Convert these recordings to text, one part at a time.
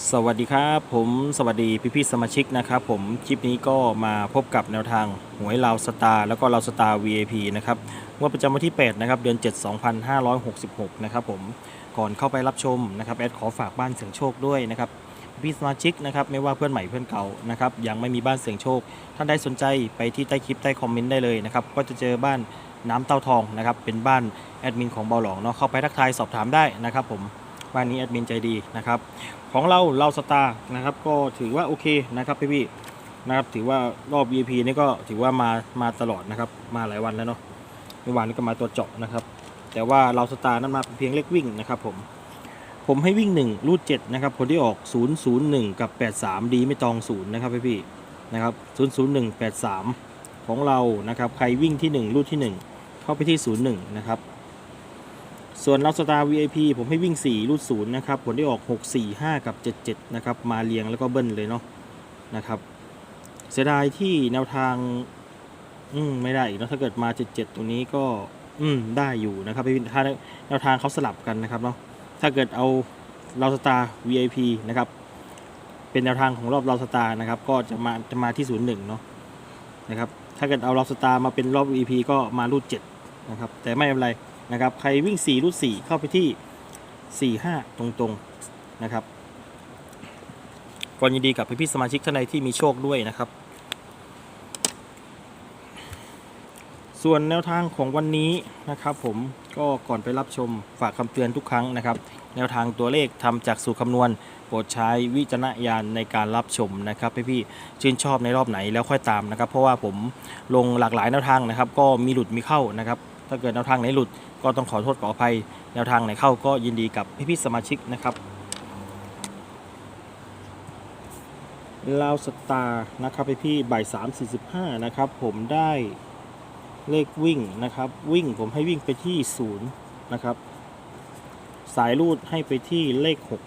สวัสดีครับ ผมสวัสดีพี่พี่สมาชิกนะครับผมคลิปนี้ก็มาพบกับแนวทางหวยลาวสตาร์แล้วก็ลาวสตาร์ VIP นะครับงวดประจำวันที่ 8 นะครับ เดือน 7 2566 นะครับผมก่อนเข้าไปรับชมนะครับแอดขอฝากบ้านเสียงโชคด้วยนะครับพี่สมาชิกนะครับไม่ว่าเพื่อนใหม่เพื่อนเก่านะครับยังไม่มีบ้านเสียงโชค ท่านใดสนใจไปที่ใต้คลิปใต้คอมเมนต์ได้เลยนะครับก็จะเจอบ้านน้ำเต้าทองนะครับเป็นบ้านแอดมินของเบาหลองเนาะเข้าไปทักทายสอบถามได้นะครับผม บ้านนี้แอดมินใจดีนะครับ ของเราเราสตาร์นะครับ ก็ถือว่าโอเคนะครับพี่พี่นะครับถือว่ารอบ VIP นี่ก็ถือว่ามามาตลอดนะครับ มาหลายวันแล้วเนาะเมื่อวานนี้ก็มาตัวเจาะนะครับ แต่ว่าเราสตาร์นั้นมาเพียงเลขวิ่งนะครับ ผม ผมให้วิ่ง 1 รูด7นะครับคนที่ออก 001 กับ 83 ดีไม่ตอง 0 นะครับพี่พี่นะครับ001 83 ของเรานะครับ ใครวิ่งที่ 1 รูดที่ 1 เข้าไปที่ 01 นะครับ ส่วนเราสตาร์ VIP ผมให้วิ่ง 4 รูดศูนย์นะครับ ผลที่ออก 6 4 5 กับ 77 นะครับ มาเรียงแล้วก็เบิ้ลเลยเนาะนะครับ เสียดายที่แนวทาง อืมไม่ได้อีกเนะถ้าเกิดมา 77 ตรงนี้ก็ อืมได้อยู่นะครับถ้าแนวทางเขาสลับกันนะครับเนาะถ้าเกิดเอาเราสตาร์ VIP นะครับ เป็นแนวทางของรอบเราสตาร์นะครับ ก็จะมาจะมาที่ 01 เนาะนะครับ ถ้าเกิดเอาเราสตาร์มาเป็นรอบ VIP ก็มารูด7นะครับ แต่ไม่เป็นไร นะครับ ใครวิ่ง 4 รูด 4 เข้าไปที่ 4 5 ตรงๆ นะครับก่อนยินดีกับพี่ๆสมาชิกท่านใดที่มีโชคด้วยนะครับ ส่วนแนวทางของวันนี้นะครับผมก็ก่อนไปรับชมฝากคำเตือนทุกครั้งนะครับ แนวทางตัวเลขทำจากสูตรคำนวณโปรดใช้วิจารณญาณในการรับชมนะครับพี่ๆชื่นชอบในรอบไหนแล้วค่อยตามนะครับ เพราะว่าผมลงหลากหลายแนวทางนะครับ ก็มีหลุดมีเข้านะครับ ถ้าเกิดแนวทางไหนหลุดก็ต้องขอโทษขออภัย แนวทางไหนเข้าก็ยินดีกับพี่ๆสมาชิกนะครับลาวสตาร์นะครับพี่ๆบ่ายสามสี่สิบห้านะครับ ผมได้เลขวิ่งนะครับ วิ่งผมให้วิ่งไปที่ศูนย์นะครับ สายรูดให้ไปที่เลขหก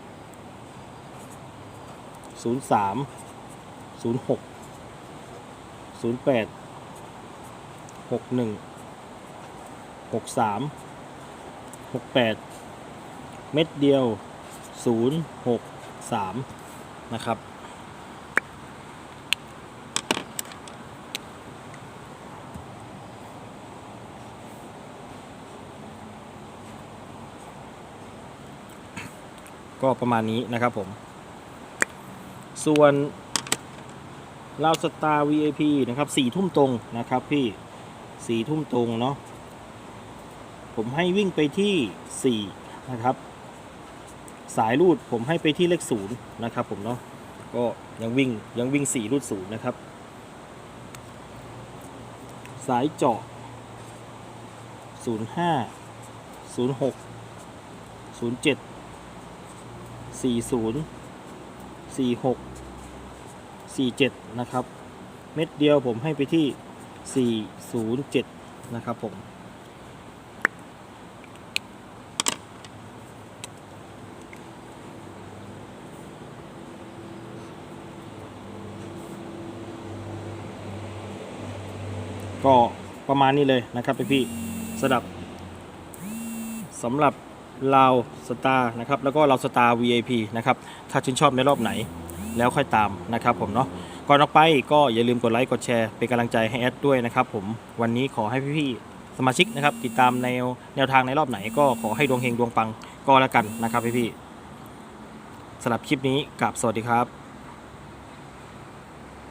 ศูนย์สามศูนย์หกศูนย์แปดหกหนึ่ง หกสามหกแปดเม็ดเดียวศูนย์หกสามนะครับก็ประมาณนี้นะครับผม ส่วนเราสตาร์ VIP นะครับสี่ทุ่มตรงนะครับพี่สี่ทุ่มตรงเนาะ ผมให้วิ่งไปที่ 4 นะครับ สายรูดผมให้ไปที่เลขศูนย์นะครับ ผมเนาะก็ยังวิ่งยังวิ่ง 4 รูดศูนย์นะครับ สายเจาะ 05 06 07 40 46 47 นะครับ เม็ดเดียวผมให้ไปที่ 407 นะครับผม ก็ประมาณนี้เลยนะครับพี่ๆสำหรับสำหรับลาวสตาร์นะครับแล้วก็ลาวสตาร์ VIP นะครับถ้าชื่นชอบในรอบไหนแล้วค่อยตามนะครับผมเนาะก่อนออกไปก็อย่าลืมกดไลค์กดแชร์เป็นกำลังใจให้แอดด้วยนะครับผมวันนี้ขอให้พี่ๆสมาชิกนะครับติดตามแนวแนวทางในรอบไหน ก็ขอให้ดวงเฮงดวงปังก็แล้วกันนะครับพี่ๆสำหรับคลิปนี้กับสวัสดีครับ